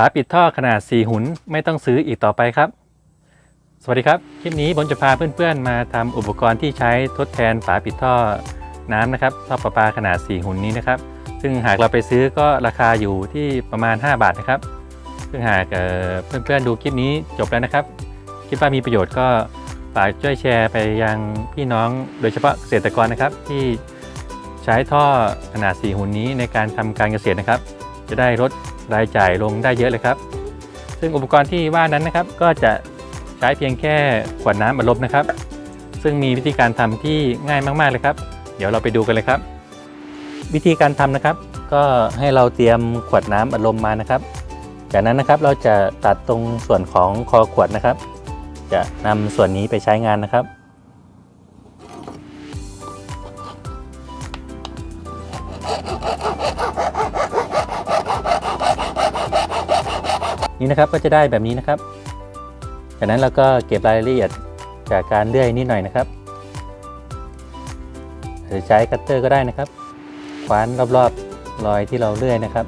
ฝาปิดท่อขนาด 4 หุนไม่ต้องซื้ออีกต่อไปครับ สวัสดีครับ คลิปนี้ผมจะพาเพื่อนๆ มาทำอุปกรณ์ที่ใช้ทดแทนฝาปิดท่อน้ำนะครับท่อประปาขนาด 4 หุนนี้นะครับ ซึ่งหากเราไปซื้อก็ราคาอยู่ที่ประมาณ 5 บาทนะครับ ซึ่งหากเพื่อนๆดูคลิปนี้จบแล้วนะครับ คิดว่ามีประโยชน์ก็ฝากช่วยแชร์ไปยังพี่น้องโดยเฉพาะเกษตรกรนะครับที่ใช้ท่อขนาด 4 หุ่นนี้ในการทำการเกษตรนะครับ จะได้ลด รายจ่ายลงได้เยอะเลยครับ ซึ่งอุปกรณ์ที่ว่านั้นนะครับ ก็จะใช้เพียงแค่ขวดน้ำอัดลมนะครับ ซึ่งมีวิธีการทำที่ง่ายมากๆเลยครับ เดี๋ยวเราไปดูกันเลยครับ วิธีการทำนะครับ ก็ให้เราเตรียมขวดน้ำอัดลมมานะครับ จากนั้นนะครับเราจะตัดตรงส่วนของคอขวดนะครับ จะนำส่วนนี้ไปใช้งานนะครับ นี่นะครับก็จะได้แบบนี้นะครับ จากนั้นเราก็เก็บรายละเอียดจากการเลื่อยนิดหน่อยนะครับ หรือใช้คัตเตอร์ก็ได้นะครับคว้านรอบๆรอยที่เราเลื่อยนะครับ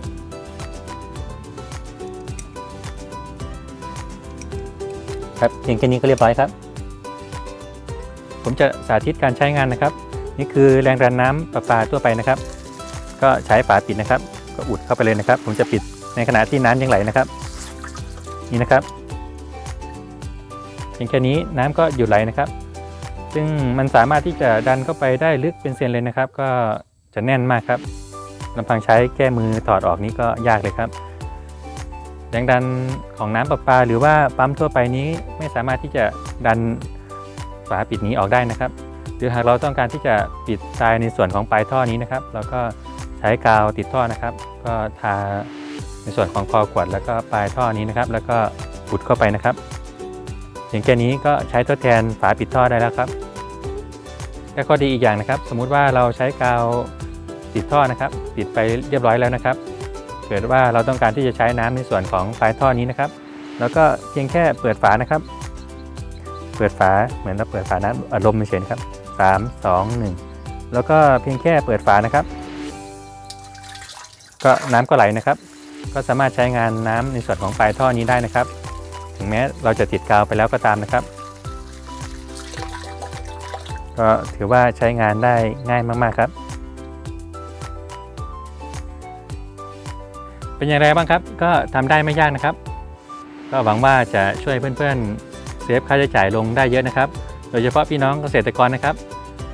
ครับเพียงแค่นี้ก็เรียบร้อยครับ ผมจะสาธิตการใช้งานนะครับ นี่คือแรงดันน้ำประปาทั่วไปนะครับ ก็ใช้ฝาปิดนะครับ ก็อุดเข้าไปเลยนะครับ ผมจะปิดในขณะที่น้ำยังไหลนะครับ นี่นะครับเพียงแค่นี้น้ำก็หยุดไหลนะครับ ซึ่งมันสามารถที่จะดันเข้าไปได้ลึกเป็นเซนเลยนะครับ ก็จะแน่นมากครับลำพังใช้แก้มือถอดออกนี้ก็ยากเลยครับแรงดันของน้ำประปา หรือว่าปั๊มทั่วไปนี้ไม่สามารถที่จะดันฝาปิดนี้ออกได้นะครับ หรือหากเราต้องการที่จะปิดตายในส่วนของปลายท่อนี้นะครับ เราก็ใช้กาวติดท่อนะครับ ก็ทา ในส่วนของคอขวดแล้วก็ปลายท่อนี้นะครับ แล้วก็อุดเข้าไปนะครับเพียงแค่นี้ก็ใช้ทดแทนฝาปิดท่อได้แล้วครับและข้อดีอีกอย่างนะครับ สมมุติว่าเราใช้กาวติดท่อนะครับ ติดไปเรียบร้อยแล้วนะครับ เกิดว่าเราต้องการที่จะใช้น้ำในส่วนของปลายท่อนี้นะครับ แล้วก็เพียงแค่เปิดฝานะครับ เปิดฝาเหมือนเราเปิดฝาน้ำอัดลมเฉยๆครับสามสองหนึ่งแล้วก็เพียงแค่เปิดฝานะครับ ก็น้ำก็ไหลนะครับ ก็สามารถใช้งานน้ำในส่วนของปลายท่อนี้ได้นะครับ ถึงแม้เราจะติดกาวไปแล้วก็ตามนะครับ ก็ถือว่าใช้งานได้ง่ายมากๆครับ เป็นอย่างไรบ้างครับ ก็ทำได้ไม่ยากนะครับ ก็หวังว่าจะช่วยเพื่อนๆเซฟค่าใช้จ่ายลงได้เยอะนะครับ โดยเฉพาะพี่น้องเกษตรกรนะครับ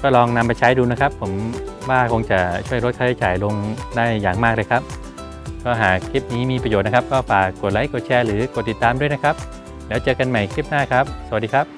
ก็ลองนำไปใช้ดูนะครับ ผมว่าคงจะช่วยลดค่าใช้จ่ายลงได้อย่างมากเลยครับ ก็หากคลิปนี้มีประโยชน์นะครับ ก็ฝากกดไลค์กดแชร์หรือกดติดตามด้วยนะครับ แล้วเจอกันใหม่คลิปหน้าครับ สวัสดีครับ